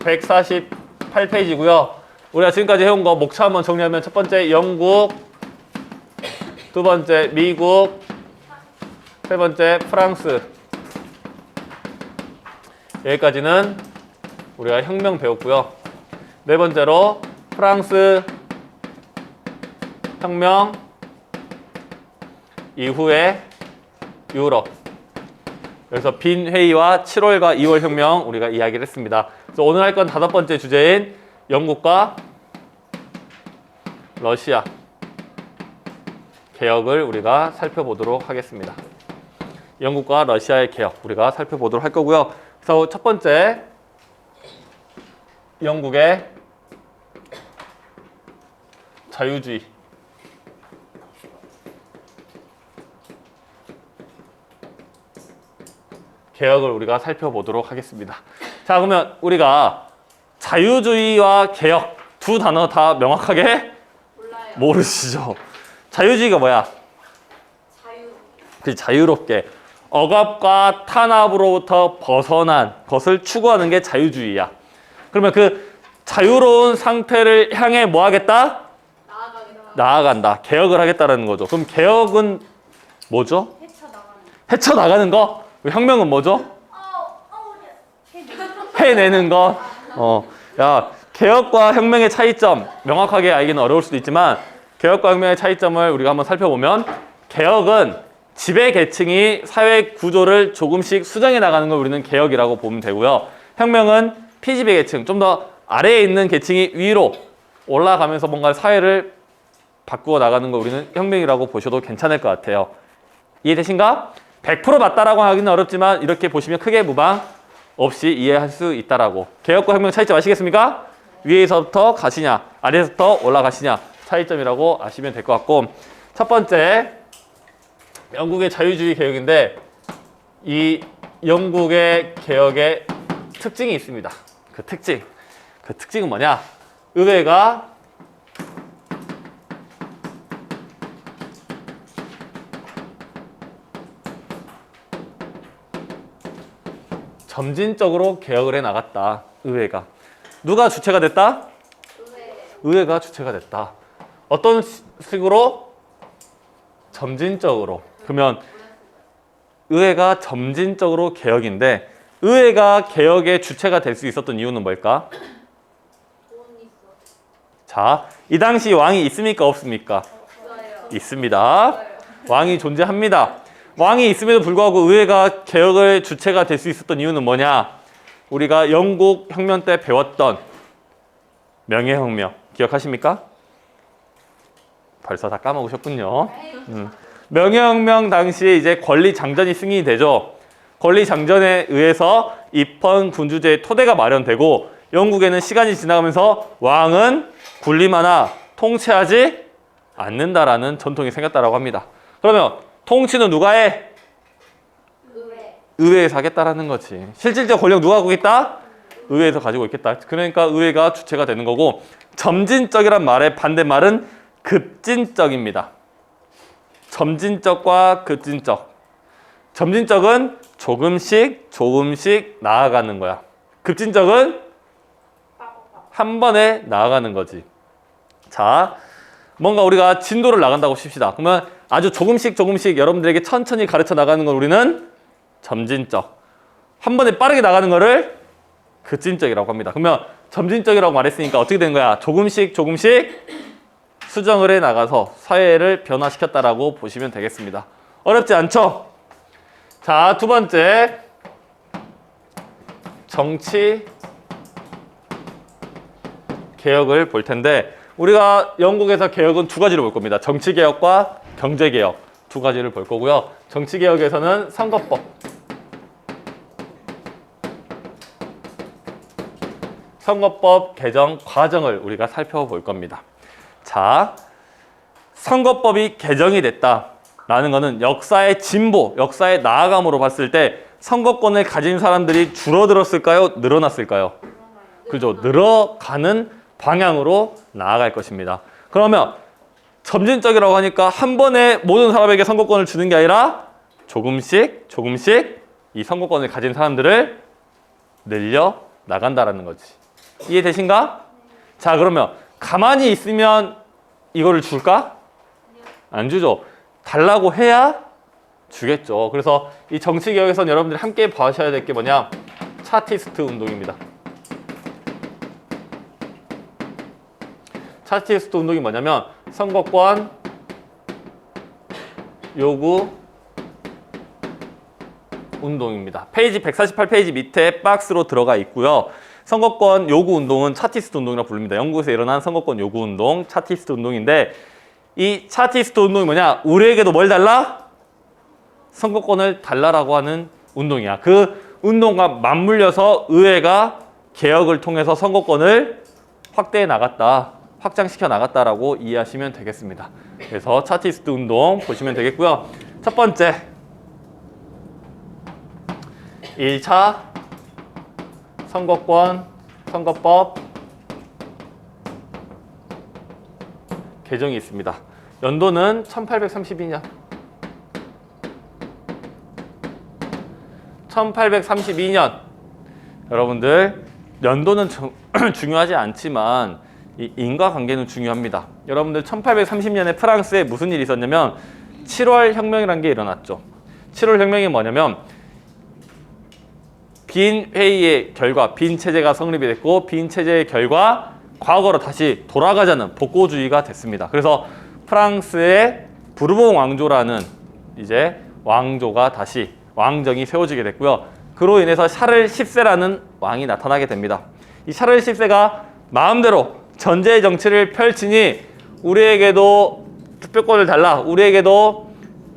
148페이지고요. 우리가 지금까지 해온 거 목차 한번 정리하면 첫 번째 영국, 두 번째 미국, 세 번째 프랑스. 여기까지는 우리가 혁명 배웠고요. 네 번째로 프랑스 혁명 이후에 유럽. 그래서 빈 회의와 7월과 2월 혁명 우리가 이야기를 했습니다. 오늘 할 건 다섯 번째 주제인 영국과 러시아 개혁을 우리가 살펴보도록 하겠습니다. 영국과 러시아의 개혁 우리가 살펴보도록 할 거고요. 그래서 첫 번째 영국의 자유주의 개혁을 우리가 살펴보도록 하겠습니다. 자, 그러면 우리가 자유주의와 개혁 두 단어 다 명확하게 몰라요. 모르시죠? 자유주의가 뭐야? 자유. 그 자유롭게 억압과 탄압으로부터 벗어난 것을 추구하는 게 자유주의야. 그러면 그 자유로운 상태를 향해 뭐 하겠다? 나아가겠다. 나아간다. 개혁을 하겠다라는 거죠. 그럼 개혁은 뭐죠? 헤쳐 나가는. 헤쳐 나가는 거. 혁명은 뭐죠? 해내는 것. 어, 야, 개혁과 혁명의 차이점 명확하게 알기는 어려울 수도 있지만 개혁과 혁명의 차이점을 우리가 한번 살펴보면 개혁은 지배 계층이 사회 구조를 조금씩 수정해 나가는 걸 우리는 개혁이라고 보면 되고요. 혁명은 피지배 계층, 좀 더 아래에 있는 계층이 위로 올라가면서 뭔가 사회를 바꾸어 나가는 걸 우리는 혁명이라고 보셔도 괜찮을 것 같아요. 이해되신가? 100% 맞다라고 하기는 어렵지만 이렇게 보시면 크게 무방 없이 이해할 수 있다라고. 개혁과 혁명 차이점 아시겠습니까? 위에서부터 가시냐, 아래에서부터 올라가시냐 차이점이라고 아시면 될 것 같고 첫 번째 영국의 자유주의 개혁인데 이 영국의 개혁의 특징이 있습니다. 그 특징, 그 특징은 뭐냐? 의회가 점진적으로 개혁을 해 나갔다. 의회가 누가 주체가 됐다? 의회. 의회가 주체가 됐다. 어떤 시- 식으로? 점진적으로. 그러면 의회가 점진적으로 개혁인데 의회가 개혁의 주체가 될 수 있었던 이유는 뭘까? 자, 이 당시 왕이 있습니까 없습니까? 있습니다. 왕이 존재합니다. 왕이 있음에도 불구하고 의회가 개혁의 주체가 될 수 있었던 이유는 뭐냐? 우리가 영국 혁명 때 배웠던 명예혁명 기억하십니까? 벌써 다 까먹으셨군요. 음. 명예혁명 당시에 이제 권리 장전이 승인이 되죠. 권리 장전에 의해서 입헌 군주제의 토대가 마련되고 영국에는 시간이 지나가면서 왕은 군림하나 통치하지 않는다라는 전통이 생겼다라고 합니다. 그러면 통치는 누가 해? 의회. 의회에서 하겠다라는 거지. 실질적 권력 누가 갖고 있다? 의회에서 가지고 있겠다. 그러니까 의회가 주체가 되는 거고 점진적이란 말의 반대말은 급진적입니다. 점진적과 급진적. 점진적은 조금씩 조금씩 나아가는 거야. 급진적은. 한 번에 나아가는 거지. 자, 뭔가 우리가 진도를 나간다고 칩시다. 그러면 아주 조금씩 조금씩 여러분들에게 천천히 가르쳐 나가는 걸 우리는 점진적. 한 번에 빠르게 나가는 거를 급진적이라고 합니다. 그러면 점진적이라고 말했으니까 어떻게 된 거야? 조금씩 조금씩 수정을 해 나가서 사회를 변화시켰다라고 보시면 되겠습니다. 어렵지 않죠? 자, 두 번째. 정치 개혁을 볼 텐데 우리가 영국에서 개혁은 두 가지를 볼 겁니다. 정치 개혁과 경제 개혁 두 가지를 볼 거고요. 정치 개혁에서는 선거법 선거법 개정 과정을 우리가 살펴볼 겁니다. 자, 선거법이 개정이 됐다라는 것은 역사의 진보, 역사의 나아감으로 봤을 때 선거권을 가진 사람들이 줄어들었을까요? 늘어났을까요? 그죠? 늘어가는 방향으로 나아갈 것입니다. 그러면 점진적이라고 하니까 한 번에 모든 사람에게 선거권을 주는 게 아니라 조금씩 조금씩 이 선거권을 가진 사람들을 늘려 나간다라는 거지. 이해되신가? 자, 그러면 가만히 있으면 이거를 줄까? 안 주죠. 달라고 해야 주겠죠. 그래서 이 정치 개혁에서는 여러분들이 함께 봐셔야 될 게 뭐냐? 차티스트 운동입니다. 차티스트 운동이 뭐냐면 선거권 요구 운동입니다. 페이지 148페이지 밑에 박스로 들어가 있고요. 선거권 요구 운동은 차티스트 운동이라고 부릅니다. 영국에서 일어난 선거권 요구 운동, 차티스트 운동인데 이 차티스트 운동이 뭐냐? 우리에게도 뭘 달라? 선거권을 달라라고 하는 운동이야. 그 운동과 맞물려서 의회가 개혁을 통해서 선거권을 확대해 나갔다, 확장시켜 나갔다라고 이해하시면 되겠습니다. 그래서 차티스트 운동 보시면 되겠고요. 첫 번째, 1차 선거권 선거법 개정이 있습니다. 연도는 1832년. 1832년. 여러분들 연도는 정- 중요하지 않지만 이 인과관계는 중요합니다. 여러분들 1830년에 프랑스에 무슨 일이 있었냐면 7월 혁명이라는 게 일어났죠. 7월 혁명이 뭐냐면 빈 회의의 결과 빈 체제가 성립이 됐고 빈 체제의 결과 과거로 다시 돌아가자는 복고주의가 됐습니다. 그래서 프랑스의 부르봉 왕조라는 이제 왕조가 다시 왕정이 세워지게 됐고요. 그로 인해서 샤를 10세라는 왕이 나타나게 됩니다. 이 샤를 10세가 마음대로 전제의 정치를 펼치니 우리에게도 투표권을 달라, 우리에게도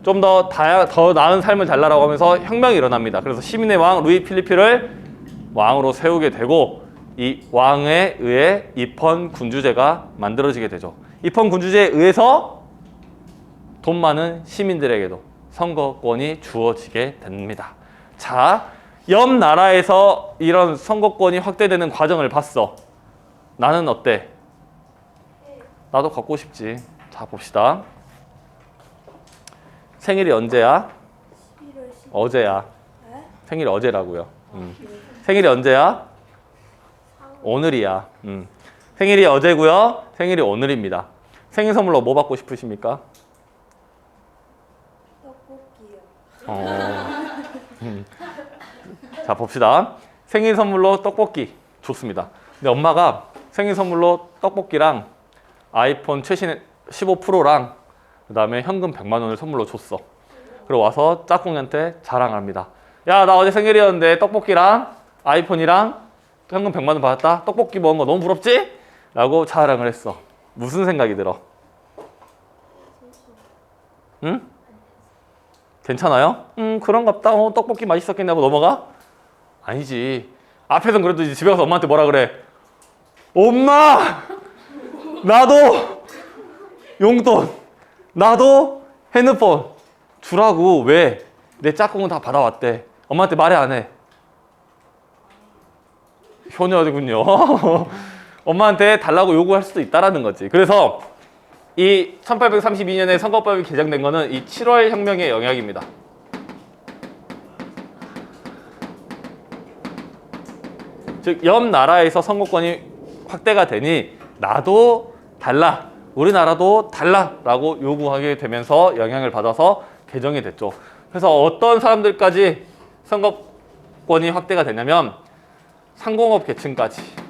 좀 더 더 나은 삶을 달라라고 하면서 혁명이 일어납니다. 그래서 시민의 왕 루이 필리피를 왕으로 세우게 되고 이 왕에 의해 입헌 군주제가 만들어지게 되죠. 입헌 군주제에 의해서 돈 많은 시민들에게도 선거권이 주어지게 됩니다. 자, 옆 나라에서 이런 선거권이 확대되는 과정을 봤어. 나는 어때? 나도 갖고 싶지. 자, 봅시다. 생일이 언제야? 11월 10일. 어제야. 네? 생일이 어제라고요. 음. 생일이 언제야? 오늘이야. 음. 생일이 어제고요. 생일이 오늘입니다. 생일 선물로 뭐 받고 싶으십니까? 떡볶이요. 어. 음. 자 봅시다. 생일 선물로 떡볶이 좋습니다. 근데 엄마가 생일 선물로 떡볶이랑 아이폰 최신 15 프로랑 그 다음에 현금 100만 원을 선물로 줬어. 그리고 와서 짝꿍한테 자랑합니다. 야 나 어제 생일이었는데 떡볶이랑 아이폰이랑 현금 100만 원 받았다. 떡볶이 먹은 거 너무 부럽지? 라고 자랑을 했어. 무슨 생각이 들어? 응? 괜찮아요? 음 그런갑다. 어, 떡볶이 맛있었겠네 하고 넘어가? 아니지. 앞에선 그래도 집에 가서 엄마한테 뭐라 그래? 엄마! 나도 용돈, 나도 핸드폰 주라고 왜? 내 짝꿍은 다 받아왔대. 엄마한테 말해 안 해? 효녀군요. 엄마한테 달라고 요구할 수도 있다라는 거지. 그래서 이 1832년에 선거법이 개정된 거는 이 7월 혁명의 영향입니다. 즉, 옆 나라에서 선거권이 확대가 되니 나도 달라, 우리나라도 달라라고 요구하게 되면서 영향을 받아서 개정이 됐죠. 그래서 어떤 사람들까지 선거권이 확대가 되냐면 상공업 계층까지.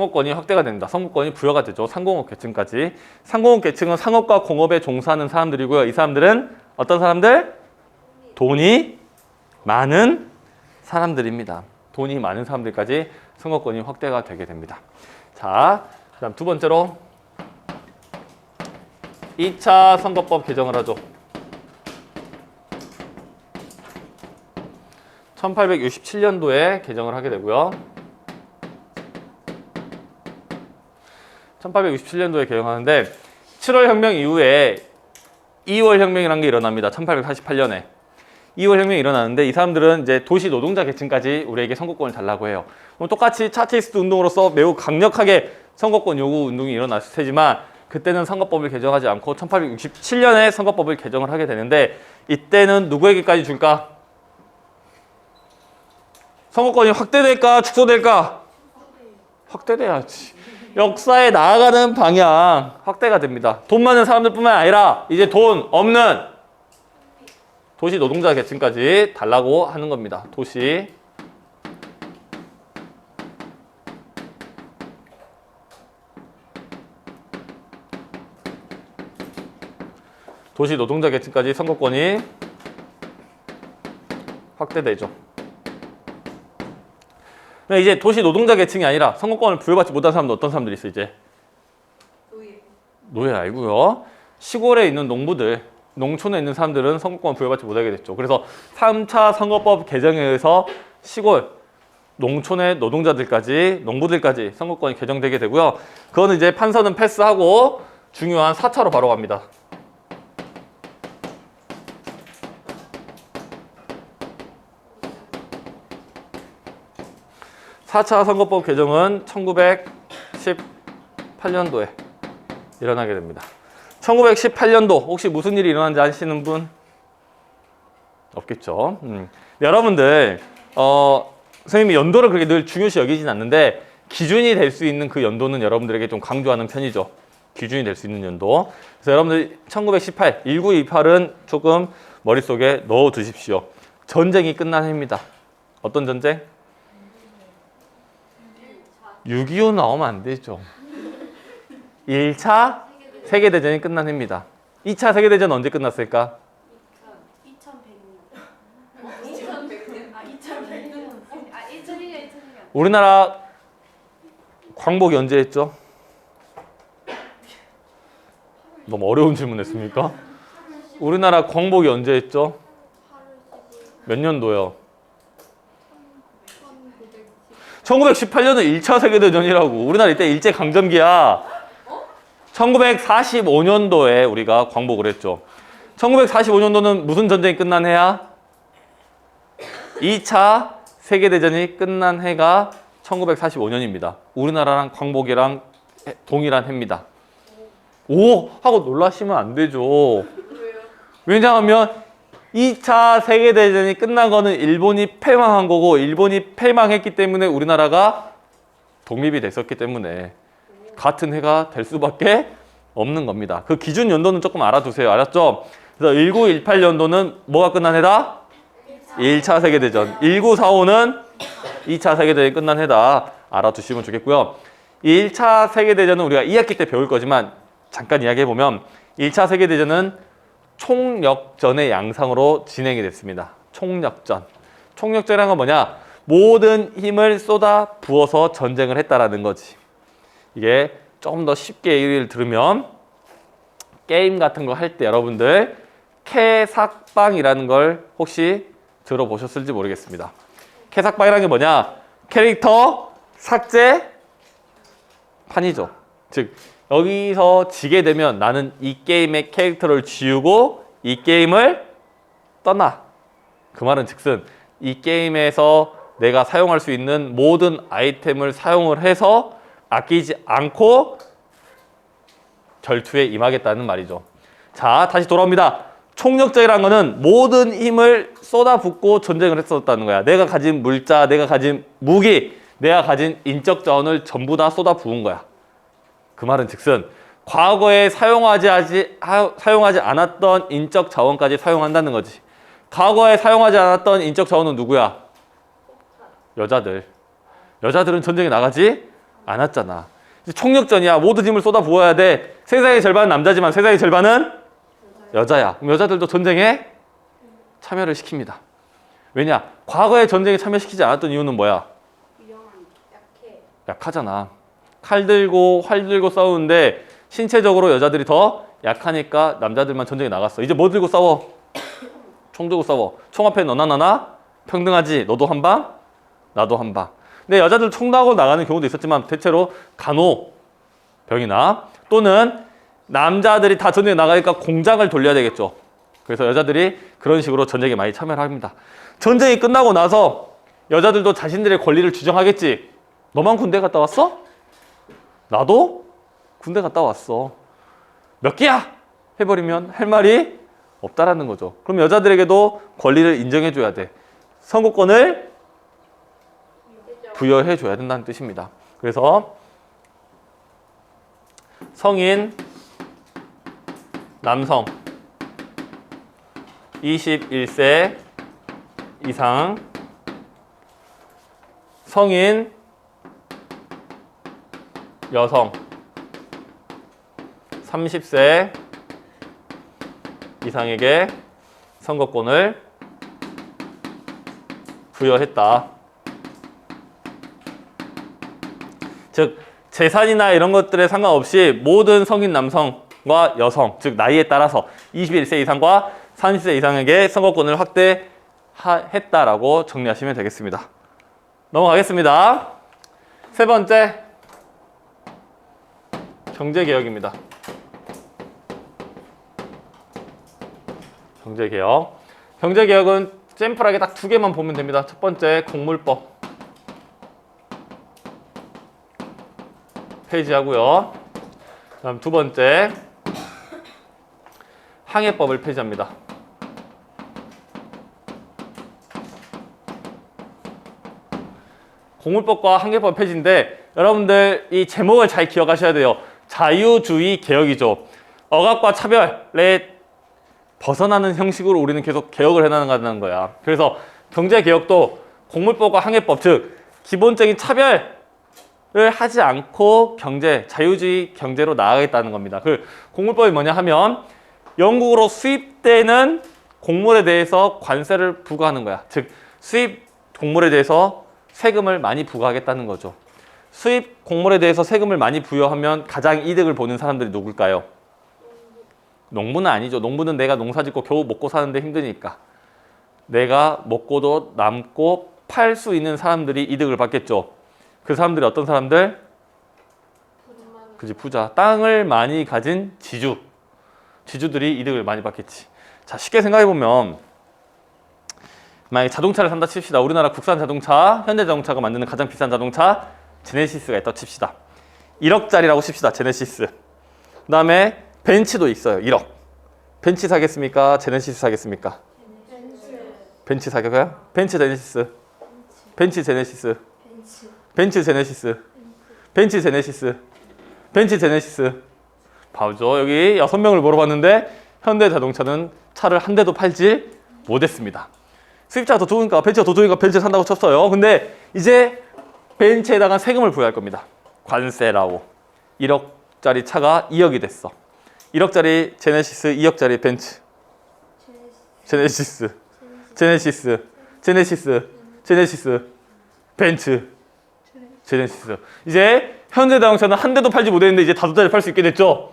선거권이 확대가 된다. 선거권이 부여가 되죠. 상공업 계층까지. 상공업 계층은 상업과 공업에 종사하는 사람들이고요. 이 사람들은 어떤 사람들? 돈이 많은 사람들입니다. 돈이 많은 사람들까지 선거권이 확대가 되게 됩니다. 자, 그다음 두 번째로 2차 선거법 개정을 하죠. 1867년도에 개정을 하게 되고요. 1867년도에 개정하는데 7월 혁명 이후에 2월 혁명이라는 게 일어납니다. 1848년에. 2월 혁명이 일어나는데 이 사람들은 이제 도시 노동자 계층까지 우리에게 선거권을 달라고 해요. 똑같이 차티스트 운동으로서 매우 강력하게 선거권 요구 운동이 일어났을 테지만 그때는 선거법을 개정하지 않고 1867년에 선거법을 개정을 하게 되는데 이때는 누구에게까지 줄까? 선거권이 확대될까 축소될까? 확대돼야지. 역사에 나아가는 방향 확대가 됩니다. 돈 많은 사람들뿐만 아니라 이제 돈 없는 도시 노동자 계층까지 달라고 하는 겁니다. 도시 도시 노동자 계층까지 선거권이 확대되죠. 이제 도시 노동자 계층이 아니라 선거권을 부여받지 못한 사람도 어떤 사람들이 있어 이제 노예. 노예 알고요. 시골에 있는 농부들, 농촌에 있는 사람들은 선거권 부여받지 못하게 됐죠. 그래서 3차 선거법 개정에 의해서 시골, 농촌의 노동자들까지, 농부들까지 선거권이 개정되게 되고요. 그거는 이제 판서는 패스하고 중요한 4차로 바로 갑니다. 4차 선거법 개정은 1918년도에 일어나게 됩니다. 1918년도 혹시 무슨 일이 일어난지 아시는 분? 없겠죠. 음. 여러분들 어, 선생님이 연도를 그렇게 늘 중요시 여기진 않는데 기준이 될 수 있는 그 연도는 여러분들에게 좀 강조하는 편이죠. 기준이 될 수 있는 연도. 그래서 여러분들 1918, 1928은 조금 머릿속에 넣어 두십시오. 전쟁이 끝난 해입니다. 어떤 전쟁? 6.25 나오면 안 되죠. 1차 세계대전이 끝난 해입니다. 2차 세계대전 언제 끝났을까? 2100년. 2100년? 아, 2100년. 아, 2001년, 2001년. 우리나라 광복이 언제 했죠? 너무 어려운 질문 했습니까? 우리나라 광복이 언제 했죠? 몇 년도요? 1918년은 1차 세계대전이라고. 우리나라 이때 일제 강점기야. 1945년도에 우리가 광복을 했죠. 1945년도는 무슨 전쟁이 끝난 해야? 2차 세계대전이 끝난 해가 1945년입니다. 우리나라랑 광복이랑 해- 동일한 해입니다. 오! 하고 놀라시면 안 되죠. 왜냐하면 2차 세계대전이 끝난 거는 일본이 패망한 거고 일본이 패망했기 때문에 우리나라가 독립이 됐었기 때문에 같은 해가 될 수밖에 없는 겁니다. 그 기준 연도는 조금 알아두세요. 알았죠? 그래서 1918년도는 뭐가 끝난 해다? 1차 세계대전. 1945는 2차 세계대전이 끝난 해다. 알아두시면 좋겠고요. 1차 세계대전은 우리가 2학기 때 배울 거지만 잠깐 이야기해보면 1차 세계대전은 총력전의 양상으로 진행이 됐습니다. 총력전. 총력전이란 건 뭐냐? 모든 힘을 쏟아 부어서 전쟁을 했다라는 거지. 이게 조금 더 쉽게 예를 들으면 게임 같은 거 할 때 여러분들 캐삭방이라는 걸 혹시 들어보셨을지 모르겠습니다. 캐삭방이라는 게 뭐냐? 캐릭터 삭제 판이죠. 즉 여기서 지게 되면 나는 이 게임의 캐릭터를 지우고 이 게임을 떠나. 그 말은 즉슨 이 게임에서 내가 사용할 수 있는 모든 아이템을 사용을 해서 아끼지 않고 결투에 임하겠다는 말이죠. 자, 다시 돌아옵니다. 총력전이라는 거는 모든 힘을 쏟아붓고 전쟁을 했었다는 거야. 내가 가진 물자, 내가 가진 무기, 내가 가진 인적 자원을 전부 다 쏟아부은 거야. 그 말은 즉슨 과거에 사용하지, 하지, 하, 사용하지 않았던 인적 자원까지 사용한다는 거지. 과거에 사용하지 않았던 인적 자원은 누구야? 여자들. 여자들은 전쟁에 나가지 않았잖아. 총력전이야. 모든 힘을 쏟아 부어야 돼. 세상의 절반은 남자지만 세상의 절반은 여자야. 그럼 여자들도 전쟁에 참여를 시킵니다. 왜냐? 과거에 전쟁에 참여시키지 않았던 이유는 뭐야? 약하잖아. 칼 들고 활 들고 싸우는데 신체적으로 여자들이 더 약하니까 남자들만 전쟁에 나갔어. 이제 뭐 들고 싸워? 총 들고 싸워. 총 앞에 너나 나나 평등하지. 너도 한 방, 나도 한 방. 근데 여자들 총 나고 나가는 경우도 있었지만 대체로 간호병이나 또는 남자들이 다 전쟁에 나가니까 공장을 돌려야 되겠죠. 그래서 여자들이 그런 식으로 전쟁에 많이 참여를 합니다. 전쟁이 끝나고 나서 여자들도 자신들의 권리를 주장하겠지. 너만 군대 갔다 왔어? 나도 군대 갔다 왔어. 몇 개야 해버리면 할 말이 없다라는 거죠. 그럼 여자들에게도 권리를 인정해 줘야 돼. 선거권을 부여해 줘야 된다는 뜻입니다. 그래서 성인 남성 21세 이상 성인 여성 30세 이상에게 선거권을 부여했다. 즉 재산이나 이런 것들에 상관없이 모든 성인 남성과 여성, 즉 나이에 따라서 21세 이상과 30세 이상에게 선거권을 확대했다라고 정리하시면 되겠습니다. 넘어가겠습니다. 세 번째 경제개혁입니다. 경제개혁. 경제개혁은 샘플하게 딱 두 개만 보면 됩니다. 첫 번째 공물법 폐지하고요. 다음 두 번째 항해법을 폐지합니다. 공물법과 항해법 폐지인데 여러분들 이 제목을 잘 기억하셔야 돼요. 자유주의 개혁이죠. 억압과 차별에 벗어나는 형식으로 우리는 계속 개혁을 해나가는 거야. 그래서 경제 개혁도 공물법과 항해법 즉 기본적인 차별 을 하지 않고 경제 자유주의 경제로 나아가겠다는 겁니다. 그 공물법이 뭐냐 하면 영국으로 수입되는 곡물에 대해서 관세를 부과하는 거야. 즉 수입 곡물에 대해서 세금을 많이 부과하겠다는 거죠. 수입 곡물에 대해서 세금을 많이 부여하면 가장 이득을 보는 사람들이 누굴까요? 농부는 아니죠. 농부는 내가 농사 짓고 겨우 먹고 사는데 힘드니까. 내가 먹고도 남고 팔 수 있는 사람들이 이득을 받겠죠. 그 사람들이 어떤 사람들? 그지 부자. 땅을 많이 가진 지주. 지주들이 이득을 많이 받겠지. 자, 쉽게 생각해 보면 만약에 자동차를 산다 칩시다. 우리나라 국산 자동차, 현대 자동차가 만드는 가장 비싼 자동차 제네시스가 있다 칩시다. 1억짜리라고 칩시다. 제네시스. 그 다음에 벤츠도 있어요. 1억. 벤츠 사겠습니까? 제네시스 사겠습니까? 벤츠 사겠어요? 벤츠 제네시스. 벤츠 제네시스. 벤츠 제네시스. 벤츠 제네시스. 벤츠 제네시스. 봐죠. 여기 여섯 명을 물어봤는데 현대 자동차는 차를 한 대도 팔지 못했습니다. 수입차가 더 좋으니까 벤츠가 더 좋으니까 벤츠 산다고 쳤어요. 근데 이제 벤츠에다가 세금을 부여할 겁니다. 관세라고. 1억짜리 차가 2억이 됐어. 1억짜리 제네시스, 2억짜리 벤츠. 제네시스, 제네시스, 제네시스, 제네시스, 벤츠, 제네시스. 이제 현대자동차는 한 대도 팔지 못했는데 이제 다섯 대를 팔 수 있게 됐죠.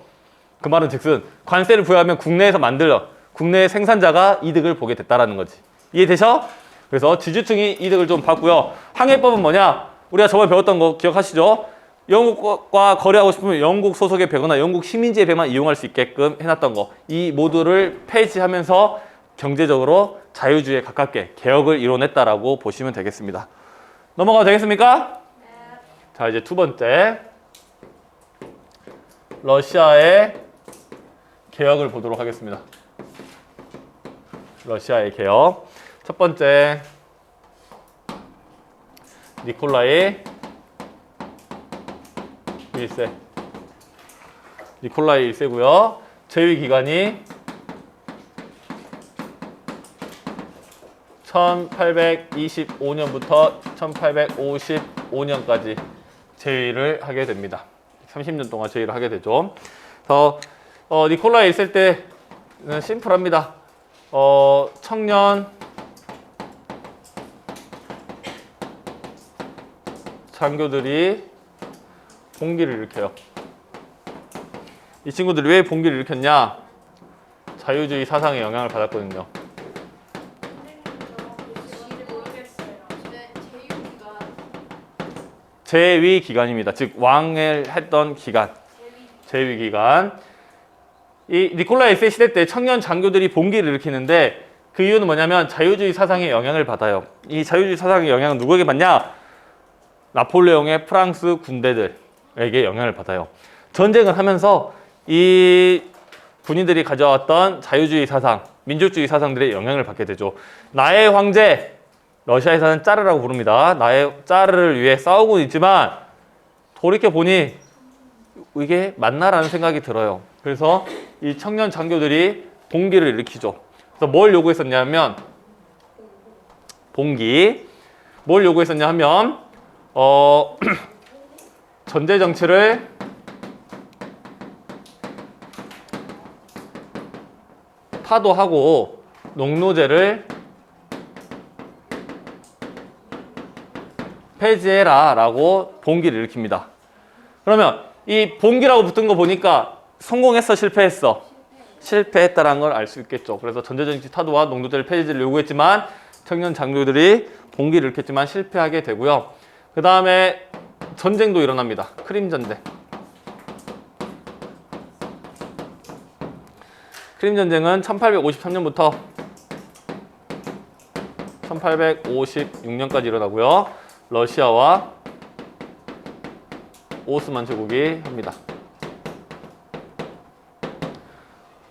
그 말은 즉슨 관세를 부여하면 국내에서 만들어 국내 생산자가 이득을 보게 됐다라는 거지. 이해되셔? 그래서 지주층이 이득을 좀 받고요. 항해법은 뭐냐? 우리가 저번에 배웠던 거 기억하시죠? 영국과 거래하고 싶으면 영국 소속의 배거나 영국 시민지의 배만 이용할 수 있게끔 해놨던 거. 이 모두를 폐지하면서 경제적으로 자유주의에 가깝게 개혁을 이뤄냈다라고 보시면 되겠습니다. 넘어가도 되겠습니까? 자, 이제 두 번째. 러시아의 개혁을 보도록 하겠습니다. 러시아의 개혁. 첫 번째. 니콜라이 1세. 니콜라이 1세고요. 제위 기간이 1825년부터 1855년까지 제위를 하게 됩니다. 30년 동안 제위를 하게 되죠. 그래서 어, 니콜라이 1세 때는 심플합니다. 어, 청년 장교들이 봉기를 일으켜요. 이 친구들이 왜 봉기를 일으켰냐? 자유주의 사상에 영향을 받았거든요. 제위 기간입니다. 즉 왕을 했던 기간. 제위 기간. 이 니콜라 1세 시대 때 청년 장교들이 봉기를 일으키는데 그 이유는 뭐냐면 자유주의 사상에 영향을 받아요. 이 자유주의 사상의 영향은 누구에게 받냐? 나폴레옹의 프랑스 군대들에게 영향을 받아요. 전쟁을 하면서 이 군인들이 가져왔던 자유주의 사상, 민주주의 사상들의 영향을 받게 되죠. 나의 황제, 러시아에서는 짜르라고 부릅니다. 나의 짜르를 위해 싸우고 있지만 돌이켜 보니 이게 맞나라는 생각이 들어요. 그래서 이 청년 장교들이 봉기를 일으키죠. 그래서 뭘 요구했었냐면 봉기 뭘 요구했었냐 하면 어 전제 정치를 타도하고 농노제를 폐지해라 라고 봉기를 일으킵니다. 그러면 이 봉기라고 붙은 거 보니까 성공했어 실패했어 실패했다라는 걸 알 수 있겠죠. 그래서 전제정치 타도와 농도제를 폐지를 요구했지만 청년 장교들이 봉기를 일으켰지만 실패하게 되고요. 그 다음에 전쟁도 일어납니다. 크림 전쟁. 크림 전쟁은 1853년부터 1856년까지 일어나고요. 러시아와 오스만 제국이 합니다.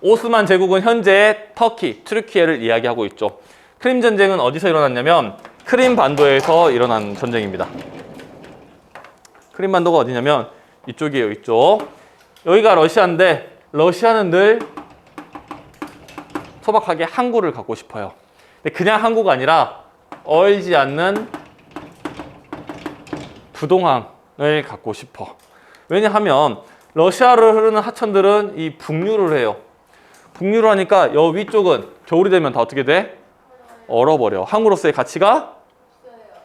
오스만 제국은 현재 터키, 트르키예를 이야기하고 있죠. 크림 전쟁은 어디서 일어났냐면 크림 반도에서 일어난 전쟁입니다. 크림 반도가 어디냐면 이쪽이에요, 이쪽. 여기가 러시아인데 러시아는 늘 소박하게 항구를 갖고 싶어요. 근데 그냥 항구가 아니라 얼지 않는 부동항을 갖고 싶어. 왜냐하면 러시아를 흐르는 하천들은 이 북류를 해요. 북류를 하니까 여 위쪽은 겨울이 되면 다 어떻게 돼? 얼어버려. 항으로서의 가치가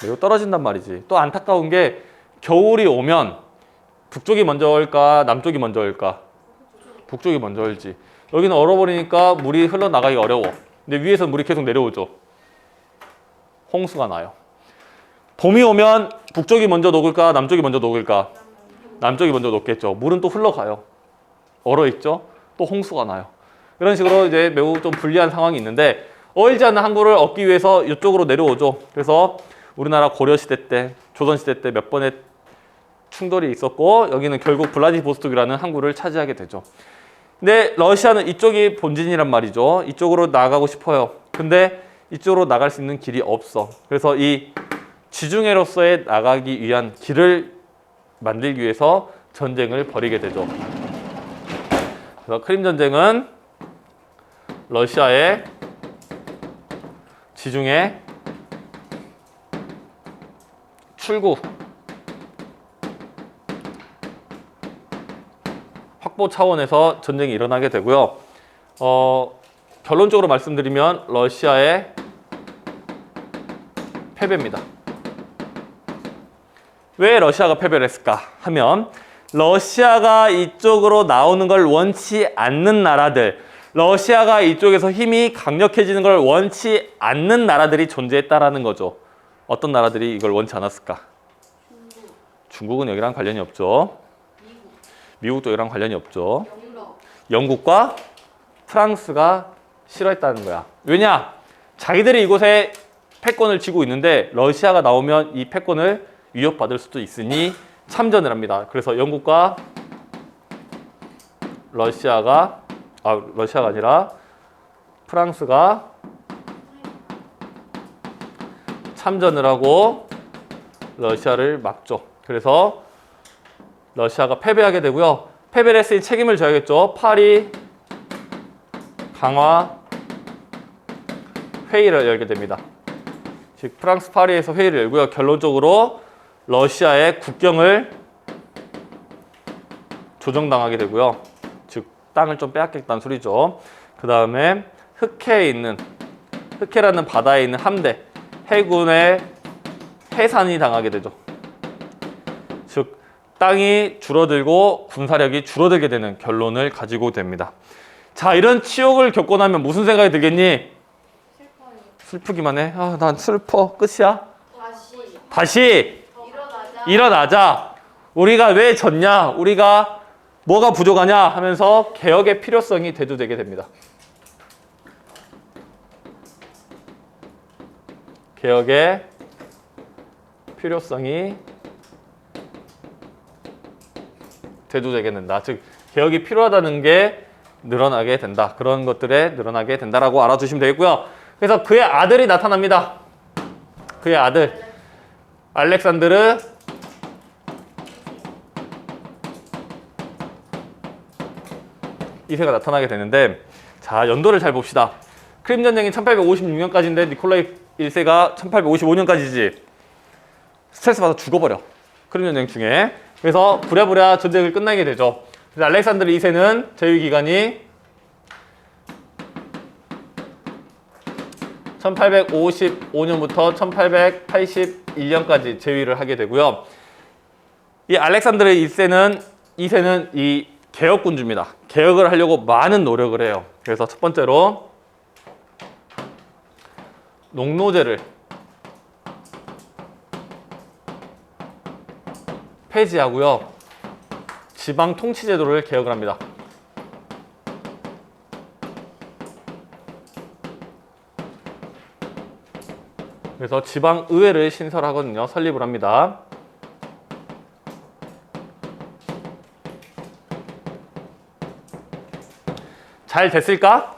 매우 떨어진단 말이지. 또 안타까운 게 겨울이 오면 북쪽이 먼저 얼까 남쪽이 먼저 얼까? 북쪽이 먼저 얼지. 여기는 얼어버리니까 물이 흘러나가기가 어려워. 근데 위에서 물이 계속 내려오죠. 홍수가 나요. 봄이 오면 북쪽이 먼저 녹을까 남쪽이 먼저 녹을까? 남쪽이 먼저 녹겠죠. 물은 또 흘러가요. 얼어 있죠. 또 홍수가 나요. 이런 식으로 이제 매우 좀 불리한 상황이 있는데 얼지 않는 항구를 얻기 위해서 이쪽으로 내려오죠. 그래서 우리나라 고려 시대 때, 조선 시대 때 몇 번의 충돌이 있었고 여기는 결국 블라디보스톡이라는 항구를 차지하게 되죠. 근데 러시아는 이쪽이 본진이란 말이죠. 이쪽으로 나가고 싶어요. 근데 이쪽으로 나갈 수 있는 길이 없어. 그래서 이 지중해로서의 나가기 위한 길을 만들기 위해서 전쟁을 벌이게 되죠. 그래서 크림 전쟁은 러시아의 지중해 출구 확보 차원에서 전쟁이 일어나게 되고요. 어, 결론적으로 말씀드리면 러시아의 패배입니다. 왜 러시아가 패배를 했을까 하면 러시아가 이쪽으로 나오는 걸 원치 않는 나라들, 러시아가 이쪽에서 힘이 강력해지는 걸 원치 않는 나라들이 존재했다라는 거죠. 어떤 나라들이 이걸 원치 않았을까? 중국은 여기랑 관련이 없죠. 미국도 여기랑 관련이 없죠. 영국과 프랑스가 싫어했다는 거야. 왜냐? 자기들이 이곳에 패권을 쥐고 있는데 러시아가 나오면 이 패권을 위협받을 수도 있으니 참전을 합니다. 그래서 영국과 러시아가 아 러시아가 아니라 프랑스가 참전을 하고 러시아를 막죠. 그래서 러시아가 패배하게 되고요. 패배를 했으니 책임을 져야겠죠. 파리 강화 회의를 열게 됩니다. 즉 프랑스 파리에서 회의를 열고요. 결론적으로 러시아의 국경을 조정당하게 되고요. 즉 땅을 좀 빼앗겠다는 소리죠. 그 다음에 흑해에 있는 흑해라는 바다에 있는 함대 해군의 해산이 당하게 되죠. 즉 땅이 줄어들고 군사력이 줄어들게 되는 결론을 가지고 됩니다. 자, 이런 치욕을 겪고 나면 무슨 생각이 들겠니? 슬퍼요. 슬프기만 해. 아, 난 슬퍼. 끝이야. 다시 다시 일어나자. 일어나자. 우리가 왜 졌냐? 우리가 뭐가 부족하냐? 하면서 개혁의 필요성이 대두되게 됩니다. 개혁의 필요성이 된다. 즉 개혁이 필요하다는 게 늘어나게 된다. 그런 것들에 늘어나게 된다라고 알아두시면 되겠고요. 그래서 그의 아들이 나타납니다. 그의 아들 알렉산드르 이세가 나타나게 되는데 자 연도를 잘 봅시다. 크림 전쟁이 1856년까지인데 니콜라이 1세가 1855년까지지. 스트레스 받아 죽어버려. 크림 전쟁 중에. 그래서 부랴부랴 전쟁을 끝나게 되죠. 그래서 알렉산드르 2세는 제위 기간이 1855년부터 1881년까지 제위를 하게 되고요. 이 알렉산드르 1세는 2세는 이 개혁군주입니다. 개혁을 하려고 많은 노력을 해요. 그래서 첫 번째로 농노제를 폐지하고요. 지방 통치 제도를 개혁을 합니다. 그래서 지방 의회를 신설하거든요. 설립을 합니다. 잘 됐을까?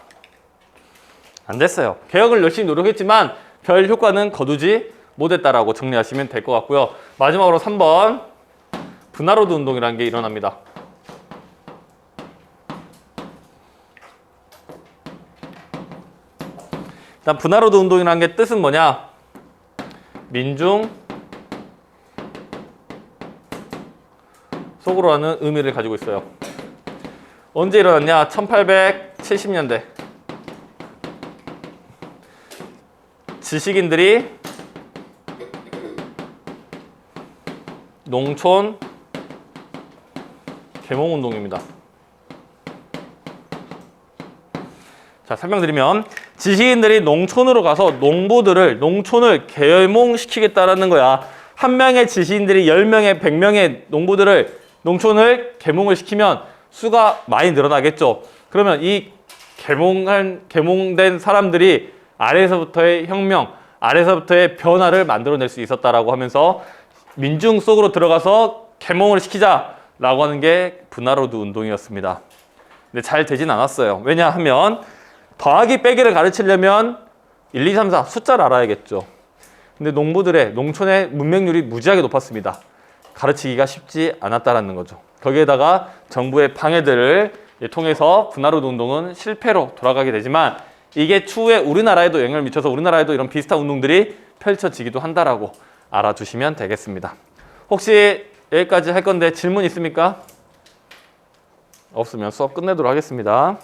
안 됐어요. 개혁을 열심히 노력했지만 별 효과는 거두지 못했다라고 정리하시면 될 것 같고요. 마지막으로 3번 분하로드 운동이라는 게 일어납니다. 일단 분하로드 운동이라는 게 뜻은 뭐냐? 민중 속으로 하는 의미를 가지고 있어요. 언제 일어났냐? 1870년대. 지식인들이 농촌 개몽운동입니다. 자, 설명드리면 지식인들이 농촌으로 가서 농부들을 농촌을 개몽시키겠다라는 거야. 한 명의 지식인들이 10명의 100명의 농부들을 농촌을 개몽을 시키면 수가 많이 늘어나겠죠. 그러면 이 개몽한 개몽된 사람들이 아래서부터의 혁명, 아래서부터의 변화를 만들어낼 수 있었다라고 하면서 민중 속으로 들어가서 개몽을 시키자 라고 하는 게 분하로드 운동이었습니다. 근데 잘 되진 않았어요. 왜냐하면 더하기 빼기를 가르치려면 1, 2, 3, 4 숫자를 알아야겠죠. 근데 농부들의 농촌의 문맹률이 무지하게 높았습니다. 가르치기가 쉽지 않았다라는 거죠. 거기에다가 정부의 방해들을 통해서 분하로드 운동은 실패로 돌아가게 되지만 이게 추후에 우리나라에도 영향을 미쳐서 우리나라에도 이런 비슷한 운동들이 펼쳐지기도 한다라고 알아두시면 되겠습니다. 혹시 여기까지 할 건데 질문 있습니까? 없으면 수업 끝내도록 하겠습니다.